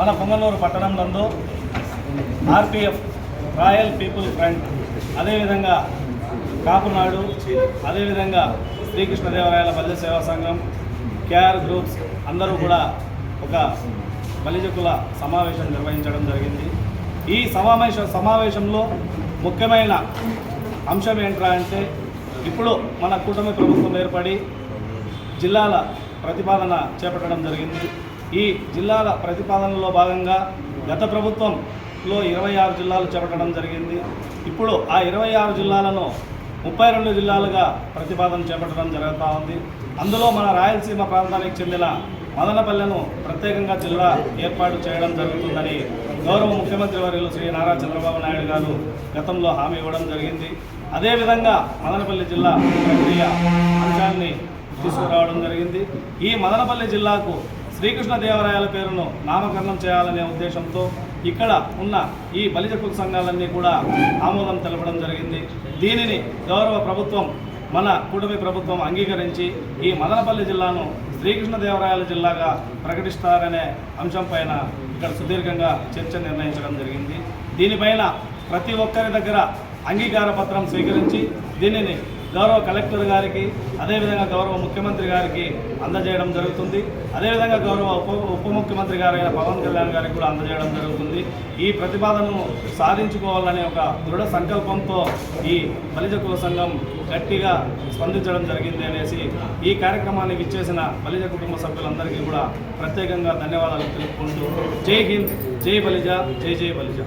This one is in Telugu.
మన పొంగనూరు పట్టణంలో ఆర్పిఎఫ్ రాయల్ పీపుల్ ఫ్రంట్ అదేవిధంగా కాపునాడు అదేవిధంగా శ్రీకృష్ణదేవరాయల బల్లి సేవా సంఘం కేఆర్ గ్రూప్స్ అందరూ కూడా ఒక బలిజకుల సమావేశం నిర్వహించడం జరిగింది. ఈ సమావేశ సమావేశంలో ముఖ్యమైన అంశం ఏంట్రా అంటే ఇప్పుడు మన కూటమి ప్రభుత్వం ఏర్పడి జిల్లాల ప్రతిపాదన చేపట్టడం జరిగింది. ఈ జిల్లాల ప్రతిపాదనలో భాగంగా గత ప్రభుత్వంలో ఇరవై ఆరు జిల్లాలు చేపట్టడం జరిగింది. ఇప్పుడు ఆ ఇరవై ఆరు జిల్లాలను ముప్పై రెండు జిల్లాలుగా ప్రతిపాదన చేపట్టడం జరుగుతూ ఉంది. అందులో మన రాయలసీమ ప్రాంతానికి చెందిన మదనపల్లెను ప్రత్యేకంగా జిల్లా ఏర్పాటు చేయడం జరుగుతుందని గౌరవ ముఖ్యమంత్రి వర్యులు శ్రీ నారా చంద్రబాబు నాయుడు గారు గతంలో హామీ ఇవ్వడం జరిగింది. అదేవిధంగా మదనపల్లి జిల్లా ప్రక్రియ అంశాన్ని తీసుకురావడం జరిగింది. ఈ మదనపల్లి జిల్లాకు శ్రీకృష్ణదేవరాయల పేరును నామకరణం చేయాలనే ఉద్దేశంతో ఇక్కడ ఉన్న ఈ బలిజ కుల సంఘాలన్నీ కూడా ఆమోదం తెలపడం జరిగింది. దీనిని గౌరవ ప్రభుత్వం మన కూటమి ప్రభుత్వం అంగీకరించి ఈ మదనపల్లి జిల్లాను శ్రీకృష్ణదేవరాయల జిల్లాగా ప్రకటిస్తారనే అంశంపైన ఇక్కడ సుదీర్ఘంగా చర్చ నిర్ణయించడం జరిగింది. దీనిపైన ప్రతి ఒక్కరి దగ్గర అంగీకార పత్రం స్వీకరించి దీనిని గౌరవ కలెక్టర్ గారికి అదేవిధంగా గౌరవ ముఖ్యమంత్రి గారికి అందజేయడం జరుగుతుంది. అదేవిధంగా గౌరవ ఉప ఉప ముఖ్యమంత్రి గారైన పవన్ కళ్యాణ్ గారికి కూడా అందజేయడం జరుగుతుంది. ఈ ప్రతిపాదనను సాధించుకోవాలనే ఒక దృఢ సంకల్పంతో ఈ బలిజకుల సంఘం గట్టిగా స్పందించడం జరిగింది అనేసి ఈ కార్యక్రమాన్ని విచ్చేసిన బలిజ కుటుంబ సభ్యులందరికీ కూడా ప్రత్యేకంగా ధన్యవాదాలు తెలుపుకుంటూ జై హింద్ జై బలిజ జై జై బలిజ.